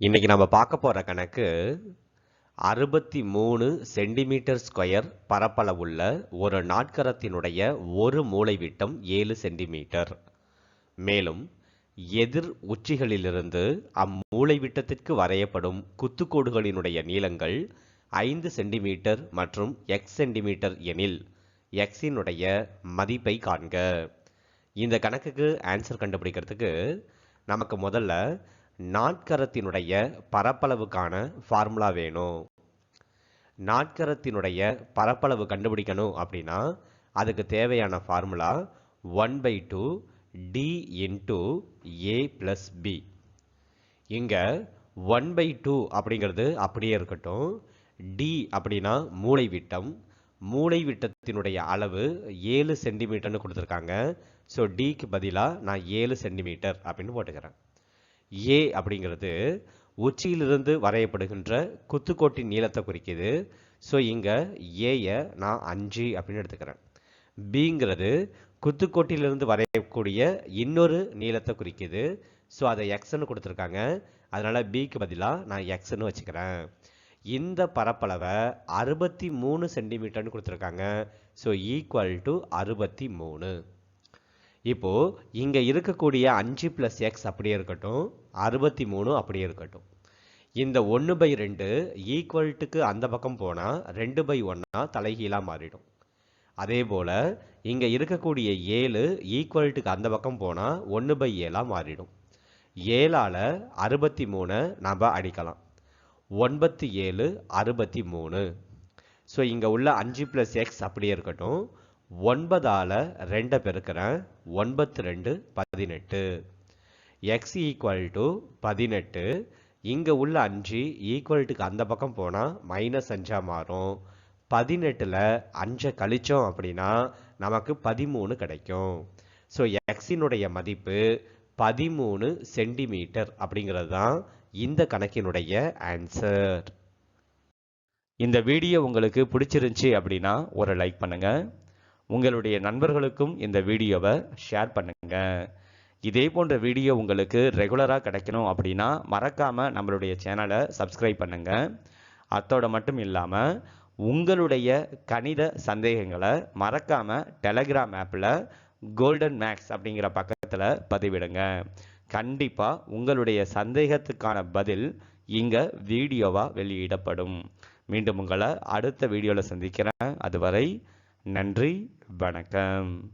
இன்னைக்கு நம்ம பார்க்க போகிற கணக்கு அறுபத்தி மூணு சென்டிமீட்டர் ஸ்கொயர் பரப்பளவுள்ள ஒரு நாட்கரத்தினுடைய ஒரு மூலை விட்டம் ஏழு சென்டிமீட்டர். மேலும் எதிர் உச்சிகளிலிருந்து அம்மூலை விட்டத்திற்கு வரையப்படும் குத்துக்கோடுகளினுடைய நீளங்கள் ஐந்து சென்டிமீட்டர் மற்றும் எக்ஸ் சென்டிமீட்டர் எனில் எக்ஸினுடைய மதிப்பை காண்க. இந்த கணக்குக்கு ஆன்சர் கண்டுபிடிக்கிறதுக்கு நமக்கு முதல்ல நாட்கரத்தினுடைய பரப்பளவுக்கான ஃபார்முலா வேணும். நாட்கரத்தினுடைய பரப்பளவு கண்டுபிடிக்கணும் அப்படின்னா அதுக்கு தேவையான formula one by two T into A plus B இங்கே ஒன் பை டூ அப்படிங்கிறது அப்படியே இருக்கட்டும். டி அப்படின்னா மூளை விட்டம் மூளை விட்டத்தினுடைய அளவு ஏழு சென்டிமீட்டர்னு கொடுத்துருக்காங்க. ஸோ டிக்கு பதிலாக நான் ஏழு சென்டிமீட்டர் அப்படின்னு போட்டுக்கிறேன். ஏ அப்படிங்கிறது உச்சியிலிருந்து வரையப்படுகின்ற குத்துக்கோட்டின் நீளத்தை குறிக்குது. ஸோ இங்கே ஏயை நான் அஞ்சு அப்படின்னு எடுத்துக்கிறேன். பிங்கிறது குத்துக்கோட்டிலிருந்து வரையக்கூடிய இன்னொரு நீளத்தை குறிக்கிது. ஸோ அதை எக்ஸ்ன்னு கொடுத்துருக்காங்க. அதனால் பிக்கு பதிலாக நான் எக்ஸ்ன்னு வச்சுக்கிறேன். இந்த பரப்பளவை அறுபத்தி மூணு சென்டிமீட்டர்னு கொடுத்துருக்காங்க. ஸோ ஈக்குவல் டு அறுபத்தி மூணு. இப்போ இங்க இருக்கக்கூடிய அஞ்சு பிளஸ் எக்ஸ் அப்படியே இருக்கட்டும் அறுபத்தி மூணு அப்படியே இருக்கட்டும். இந்த ஒன்று பை ரெண்டு ஈக்குவல்ட்டுக்கு அந்த பக்கம் போனால் ரெண்டு பை ஒன்னா தலைகீழாக மாறிடும். அதே போல் இங்கே இருக்கக்கூடிய ஏழு ஈக்குவல்ட்டுக்கு அந்த பக்கம் போனால் ஒன்று பை ஏழாக மாறிடும். ஏழால் அறுபத்தி மூணை நாம் அடிக்கலாம். ஒன்பத்தி ஏழு அறுபத்தி மூணு. ஸோ இங்கே உள்ள அஞ்சு ப்ளஸ் எக்ஸ் அப்படியே இருக்கட்டும் ஒன்பதால் ரெண்டை பெருக்கிறேன். ஒன்பத்து ரெண்டு பதினெட்டு. எக்ஸ் ஈக்குவல் டு பதினெட்டு. இங்கே உள்ள அஞ்சு ஈக்குவல்ட்டுக்கு அந்த பக்கம் போனால் மைனஸ் அஞ்சாக மாறும். பதினெட்டில் அஞ்சை கழிச்சோம் அப்படின்னா நமக்கு பதிமூணு கிடைக்கும். ஸோ எக்ஸினுடைய மதிப்பு பதிமூணு சென்டிமீட்டர் அப்படிங்கிறது தான் இந்த கணக்கினுடைய ஆன்சர் இந்த வீடியோ உங்களுக்கு பிடிச்சிருந்துச்சி அப்படின்னா ஒரு லைக் பண்ணுங்கள் உங்களுடைய நண்பர்களுக்கும் இந்த வீடியோவை ஷேர் பண்ணுங்க. இதே போன்ற வீடியோ உங்களுக்கு ரெகுலராக கிடைக்கணும் அப்படின்னா மறக்காமல் நம்மளுடைய சேனலை சப்ஸ்கிரைப் பண்ணுங்க. அத்தோட மட்டும் இல்லாமல் உங்களுடைய கணித சந்தேகங்களை மறக்காமல் டெலகிராம் ஆப்பில் கோல்டன் மேக்ஸ் அப்படிங்கிற பக்கத்தில் பதிவிடுங்க. கண்டிப்பாக உங்களுடைய சந்தேகத்துக்கான பதில் இங்கே வீடியோவாக வெளியிடப்படும். மீண்டும் உங்களை அடுத்த வீடியோவில் சந்திக்கிறேன். அதுவரை நன்றி வணக்கம்.